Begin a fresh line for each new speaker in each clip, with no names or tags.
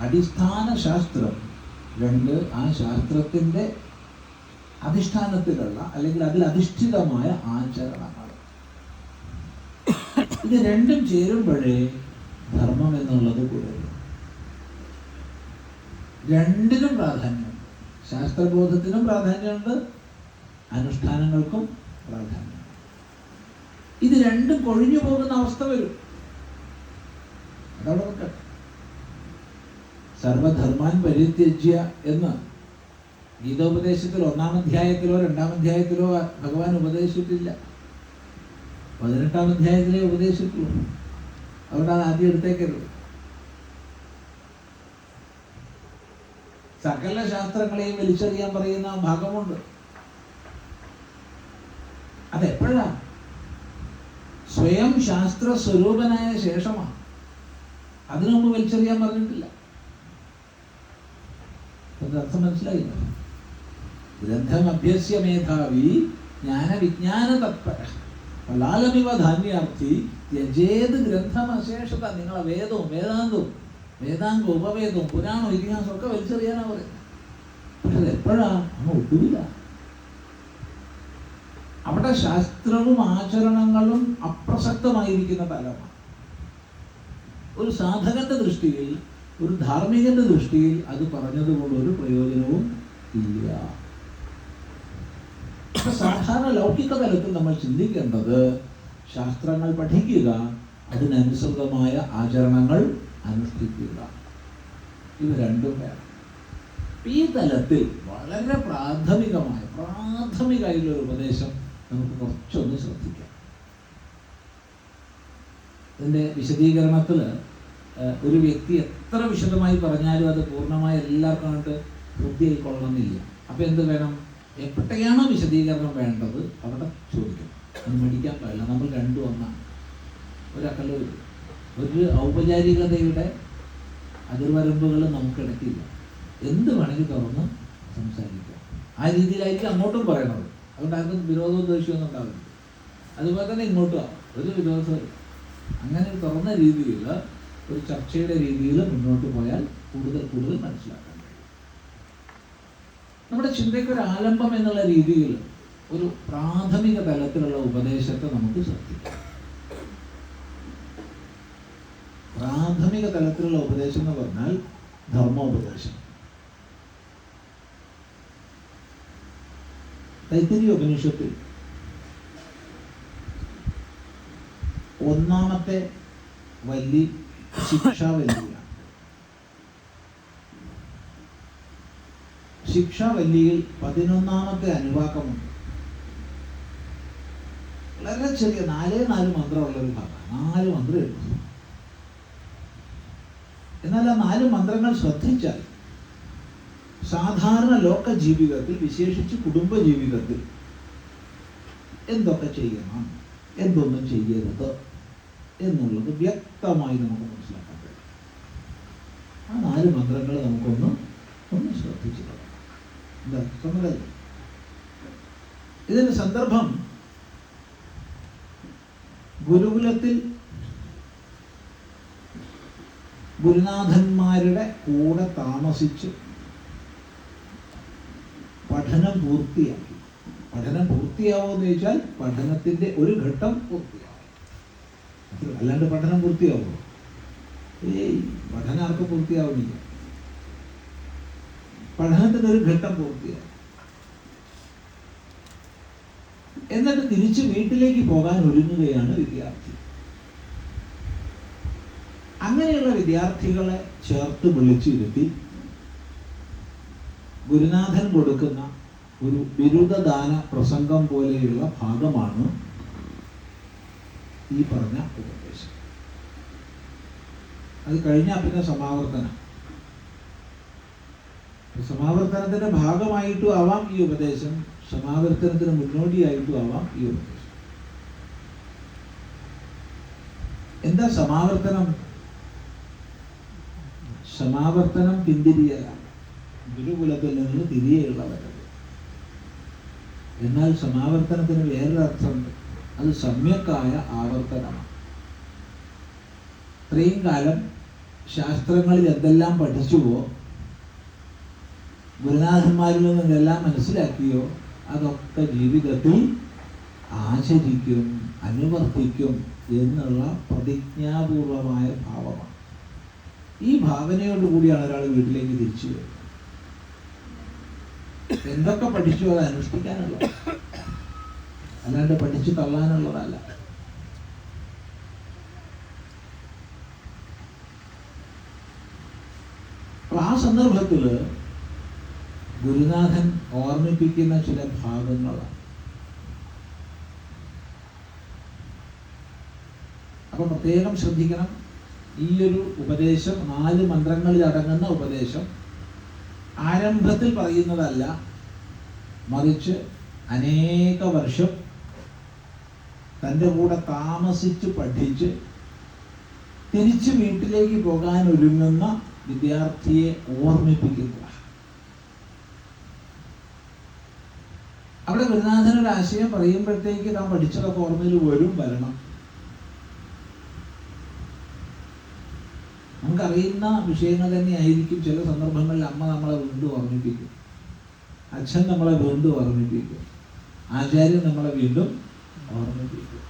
അടിസ്ഥാന ശാസ്ത്രം രണ്ട് ആ ശാസ്ത്രത്തിന്റെ അധിഷ്ഠാനത്തിലുള്ള അല്ലെങ്കിൽ അതിൽ അധിഷ്ഠിതമായ ആചരണങ്ങൾ. ഇത് രണ്ടും ചേരുമ്പോഴേ ധർമ്മം എന്നുള്ളത് കുറയും രണ്ടിനും പ്രാധാന്യമുണ്ട് ശാസ്ത്രബോധത്തിനും പ്രാധാന്യമുണ്ട് അനുഷ്ഠാനങ്ങൾക്കും പ്രാധാന്യമുണ്ട് ഇത് രണ്ടും കൊഴിഞ്ഞു പോകുന്ന അവസ്ഥ വരും. അതവിടെ നിൽക്കട്ടെ സർവധർമാൻ പരിത്യജ്യ എന്ന് ഗീതോപദേശത്തിൽ ഒന്നാം അധ്യായത്തിലോ രണ്ടാം അധ്യായത്തിലോ ഭഗവാൻ ഉപദേശിച്ചിട്ടില്ല. പതിനെട്ടാം അധ്യായത്തിലേ ഉപദേശിച്ചുള്ളൂ. അതുകൊണ്ട് അത് ആദ്യം എടുത്തേക്കരുത്. സകല ശാസ്ത്രങ്ങളെയും വലിച്ചെറിയാൻ പറയുന്ന ഭാഗമുണ്ട്. അതെപ്പോഴാ സ്വയം ശാസ്ത്ര സ്വരൂപനായ ശേഷമാണ്. അതിനു മുമ്പ് വലിച്ചെറിയാൻ പറഞ്ഞിട്ടില്ല. അതിന്റെ അർത്ഥം മനസ്സിലായില്ല? ഗ്രന്ഥം അഭ്യസ്യ മേധാവി ജ്ഞാനവിജ്ഞാന തത്പര പലാലമിവ ധാന്യാർത്ഥി ത്യജേത് ഗ്രന്ഥമശേഷത. നിങ്ങളെ വേദവും വേദാന്തവും വേദാന്തവും ഉപവേദവും പുരാണവും ഇതിഹാസവും ഒക്കെ വലിച്ചെറിയാനാ പറയുന്നത്. പക്ഷെ എപ്പോഴാ? അങ്ങ് ഒട്ടുമില്ല അവിടെ ശാസ്ത്രവും ആചരണങ്ങളും അപ്രസക്തമായിരിക്കുന്ന തലമാണ് ഒരു സാധകന്റെ ദൃഷ്ടിയിൽ ഒരു ധാർമ്മികന്റെ ദൃഷ്ടിയിൽ അത് പറഞ്ഞതുകൊണ്ട് ഒരു പ്രയോജനവും ഇല്ല. സാധാരണ ലൗകിക തലത്തിൽ നമ്മൾ ചിന്തിക്കേണ്ടത് ശാസ്ത്രങ്ങൾ പഠിക്കുക അതിനനുസൃതമായ ആചരണങ്ങൾ അനുഷ്ഠിക്കുക. ഇവ രണ്ടും വേണം. ഈ തലത്തിൽ വളരെ പ്രാഥമികമായ പ്രാഥമികമായിട്ടുള്ള ഒരു ഉപദേശം നമുക്ക് കുറച്ചൊന്ന് ശ്രദ്ധിക്കാം. ഇതിന്റെ വിശദീകരണത്തിൽ ഒരു വ്യക്തി എത്ര വിശദമായി പറഞ്ഞാലും അത് പൂർണമായി എല്ലാവർക്കും ആയിട്ട് ഹൃദ്യമായി കൊള്ളണമെന്നില്ല അപ്പം എന്ത് വേണം? എപ്പോഴത്തെയാണോ വിശദീകരണം വേണ്ടത് അവിടെ ചോദിക്കണം. അത് മടിക്കാൻ പാടില്ല. നമ്മൾ രണ്ടു ഒന്നാണ് ഒരക്കൽ ഒരു ഔപചാരികതയുടെ അതിർവരമ്പുകൾ നമുക്കിടയ്ക്കില്ല എന്ത് വേണമെങ്കിൽ തുറന്ന് സംസാരിക്കാം. ആ രീതിയിലായിരിക്കും അങ്ങോട്ടും പറയണത്. അതുകൊണ്ട് ആർക്കും വിരോധവും ദേഷ്യമൊന്നും ഉണ്ടാവില്ല അതുപോലെ തന്നെ ഇങ്ങോട്ടും ഒരു വിരോധം അങ്ങനെ ഒരു തുറന്ന രീതിയിൽ ഒരു ചർച്ചയുടെ രീതിയിൽ മുന്നോട്ട് പോയാൽ കൂടുതൽ കൂടുതൽ മനസ്സിലാക്കാൻ കഴിയും. നമ്മുടെ ചിന്തയ്ക്ക് ഒരു ആലംബം എന്നുള്ള രീതിയിൽ ഒരു പ്രാഥമിക തലത്തിലുള്ള ഉപദേശത്തെ നമുക്ക് ശ്രദ്ധിക്കാം. പ്രാഥമിക തലത്തിലുള്ള ഉപദേശം എന്ന് പറഞ്ഞാൽ ധർമ്മോപദേശം. തൈത്തിരി ഉപനിഷത്തിൽ ഒന്നാമത്തെ വല്ലി ശിക്ഷാവല്ലിയാണ് ശിക്ഷാവല്ലിയിൽ പതിനൊന്നാമത്തെ അനുവാക്കമുണ്ട് വളരെ ചെറിയ നാലേ നാല് മന്ത്രമുള്ള ഒരു ഭാഗം നാല് മന്ത്രമേ ഉള്ളൂ എന്നാൽ ആ നാല് മന്ത്രങ്ങൾ ശ്രദ്ധിച്ചാൽ സാധാരണ ലോക ജീവിതത്തിൽ വിശേഷിച്ച് കുടുംബ ജീവിതത്തിൽ എന്തൊക്കെ ചെയ്യണം? എന്തൊന്നും ചെയ്യരുത്. എന്നുള്ളത് വ്യക്തമായി നമുക്ക് മനസ്സിലാക്കാൻ കഴിയും. ആ നാല് മന്ത്രങ്ങൾ നമുക്കൊന്ന് ഒന്ന് ശ്രദ്ധിച്ചു തുടങ്ങാം ഇതിന്റെ സന്ദർഭം ഗുരുകുലത്തിൽ ഗുരുനാഥന്മാരുടെ കൂടെ താമസിച്ച് പഠനം പൂർത്തിയാക്കി. പഠനം പൂർത്തിയാവുമെന്ന് ചോദിച്ചാൽ പഠനത്തിന്റെ ഒരു ഘട്ടം പൂർത്തിയാവും. അത്ര- അല്ലാണ്ട് പഠനം പൂർത്തിയാവുമോ? ഏയ് പഠനം ആർക്കും പൂർത്തിയാവുന്നില്ല. പഠനത്തിന്റെ ഒരു ഘട്ടം പൂർത്തിയാവും. എന്നിട്ട് തിരിച്ച് വീട്ടിലേക്ക് പോകാൻ ഒരുങ്ങുകയാണ് വിദ്യാർത്ഥി. അങ്ങനെയുള്ള വിദ്യാർത്ഥികളെ ചേർത്ത് വിളിച്ചിരുത്തി ഗുരുനാഥൻ കൊടുക്കുന്ന ഒരു ബിരുദദാന പ്രസംഗം പോലെയുള്ള ഭാഗമാണ് ഈ പറഞ്ഞ ഉപദേശം. അത് കഴിഞ്ഞാൽ പിന്നെ സമാവർത്തനം. സമാവർത്തനത്തിന്റെ ഭാഗമായിട്ടും ആവാം ഈ ഉപദേശം. സമാവർത്തനത്തിന് മുന്നോടിയായിട്ടും ആവാം ഈ ഉപദേശം. എന്താ സമാവർത്തനം? സമാവർത്തനം പിന്തിരിയലാണ്. ഗുരുകുലത്തിൽ നിന്ന് തിരികെയുള്ള വരവ്. എന്നാൽ സമാവർത്തനത്തിന് വേറൊരു അർത്ഥമുണ്ട് അത് സമ്യക്കായ ആവർത്തനമാണ്. ഇത്രയും കാലം ശാസ്ത്രങ്ങളിൽ എന്തെല്ലാം പഠിച്ചുവോ ഗുരുനാഥന്മാരിൽ നിന്ന് മനസ്സിലാക്കിയോ അതൊക്കെ ജീവിതത്തിൽ ആചരിക്കും അനുവർത്തിക്കും എന്നുള്ള പ്രതിജ്ഞാപൂർവമായ ഭാവമാണ്. ഈ ഭാവനയോട് കൂടിയാണ് ഒരാൾ വീട്ടിലേക്ക് തിരിച്ചു വരുന്നത്. എന്തൊക്കെ പഠിച്ചു അത് അനുഷ്ഠിക്കാനുള്ളത്? അല്ലാണ്ട് പഠിച്ചു തള്ളാനുള്ളതല്ല. ആ സന്ദർഭത്തിൽ ഗുരുനാഥൻ ഓർമ്മിപ്പിക്കുന്ന ചില ഭാഗങ്ങളാണ്. അപ്പൊ പ്രത്യേകം ശ്രദ്ധിക്കണം. ഈ ഒരു ഉപദേശം നാല് മന്ത്രങ്ങളിൽ അടങ്ങുന്ന ഉപദേശം ആരംഭത്തിൽ പറയുന്നതല്ല മറിച്ച് അനേക വർഷം തന്റെ കൂടെ താമസിച്ച് പഠിച്ച് തിരിച്ച് വീട്ടിലേക്ക് പോകാൻ ഒരുങ്ങുന്ന വിദ്യാർത്ഥിയെ ഓർമ്മിപ്പിക്കുക. അവിടെ ഗുരുനാഥനൊരു ആശയം പറയുമ്പോഴത്തേക്ക് താൻ പഠിച്ചതൊക്കെ ഓർമ്മയിൽ വരും വരണം. നമുക്കറിയുന്ന വിഷയങ്ങൾ തന്നെ ആയിരിക്കും ചില സന്ദർഭങ്ങളിൽ അമ്മ നമ്മളെ വീണ്ടും ഓർമ്മിപ്പിക്കും. അച്ഛൻ നമ്മളെ വീണ്ടും ഓർമ്മിപ്പിക്കും. ആചാര്യൻ നമ്മളെ വീണ്ടും ഓർമ്മിപ്പിക്കും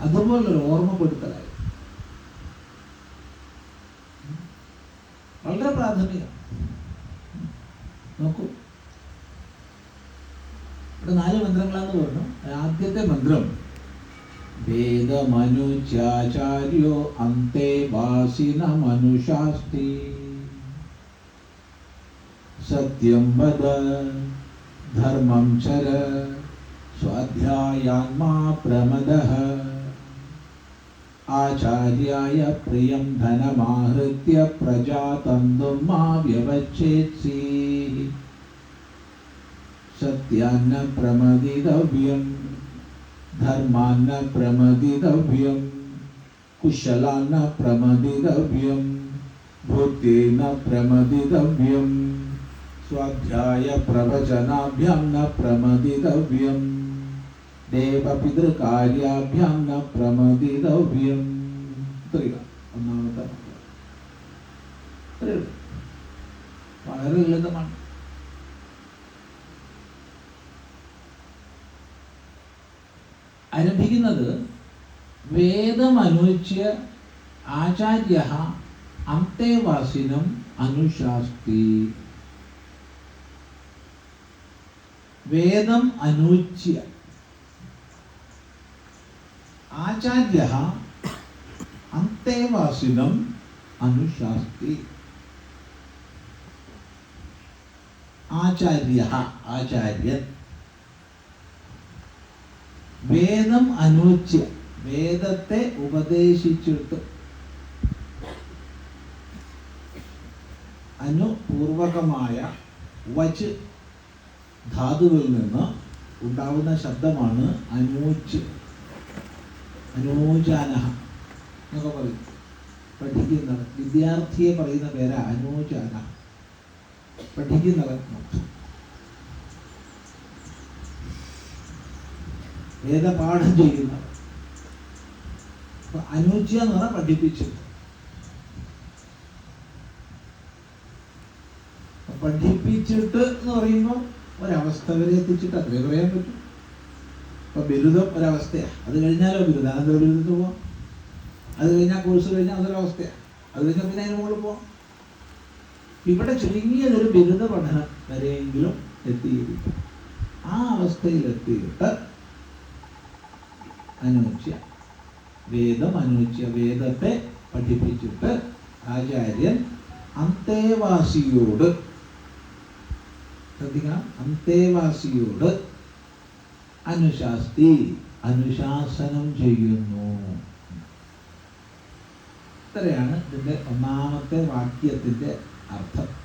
അതുപോലൊരു ഓർമ്മപ്പെടുത്തലായി. വളരെ പ്രാഥമികം. നോക്കൂ. ഇവിടെ നാല് മന്ത്രങ്ങളാന്ന് പറഞ്ഞു. ആദ്യത്തെ മന്ത്രം വേദമനുചാചാര്യോ അന്തേ വാസിന മനുഷാസ്തി. സത്യം വദ ധർമ്മം ചര. प्रमदः आचार्याय प्रियं धनमाहृत्य प्रजातन्तुं मा व्यवच्छेत्सि सत्यान्न प्रमदितव्यं धर्मान्न प्रमदितव्यं कुशलान्न प्रमदितव्यं भूतेन प्रमदितव्यं स्वाध्याय प्रवचनाभ्यां न प्रमदितव्यम् ദേവപിതൃകാര്യാഭ്യാം ന പ്രമദിതവ്യം ഇത്രയുക ഒന്നാമത്തെ. വളരെ ലളിതമാണ്. ആരംഭിക്കുന്നത് വേദമനുച്യ ആചാര്യ അന്തേവാസിനം അനുശാസ്തി. വേദം അനൂച്യ ആചാര്യ അന്തേവാസിനം അനുശാസ്തി. ആചാര്യ ആചാര്യൻ. വേദം അനുച്യ വേദത്തെ ഉപദേശിച്ചിട്ട് അനുപൂർവകമായ വച്ച് ധാതുവിൽ നിന്ന് ഉണ്ടാവുന്ന ശബ്ദമാണ് അനൂച്ച് അനൂചാനഹ എന്നൊക്കെ പറയും. പഠിക്കുന്നവൻ. വിദ്യാർത്ഥിയെ പറയുന്ന പേരാ അനോജാന പഠിക്കുന്നവൻ. വേദപാഠം ചെയ്യുന്നവർ അപ്പൊ അനുജ്യ എന്ന് പറഞ്ഞാൽ പഠിപ്പിച്ചത്. അപ്പൊ പഠിപ്പിച്ചിട്ട് എന്ന് പറയുമ്പോൾ ഒരവസ്ഥ വരെ എത്തിച്ചിട്ട് അത്രേ പറയാൻ പറ്റും. ഇപ്പൊ ബിരുദം ഒരവസ്ഥയാണ്. അത് കഴിഞ്ഞാലോ ബിരുദാനന്തര ബിരുദത്തിന് പോവാം? അത് കഴിഞ്ഞാൽ കോഴ്സ് കഴിഞ്ഞാൽ അതൊരവസ്ഥയാണ് അത് കഴിഞ്ഞാൽ പിന്നെ അതിന് മുകളിൽ പോവാം. ഇവിടെ ചുരുങ്ങിയതൊരു ബിരുദ പഠനം വരെയെങ്കിലും എത്തിയിരിക്കും. ആ അവസ്ഥയിലെത്തിയിട്ട് അനുച്യ വേദം അനുച്യ വേദത്തെ പഠിപ്പിച്ചിട്ട് ആചാര്യൻ അന്തേവാസിയോട് ശ്രദ്ധിക്കണം. അന്തേവാസിയോട് അനുശാസ്തി അനുശാസനം ചെയ്യുന്നു. ഇത്രയാണ് ഇതിന്റെ ഒന്നാമത്തെ വാക്യത്തിന്റെ അർത്ഥം.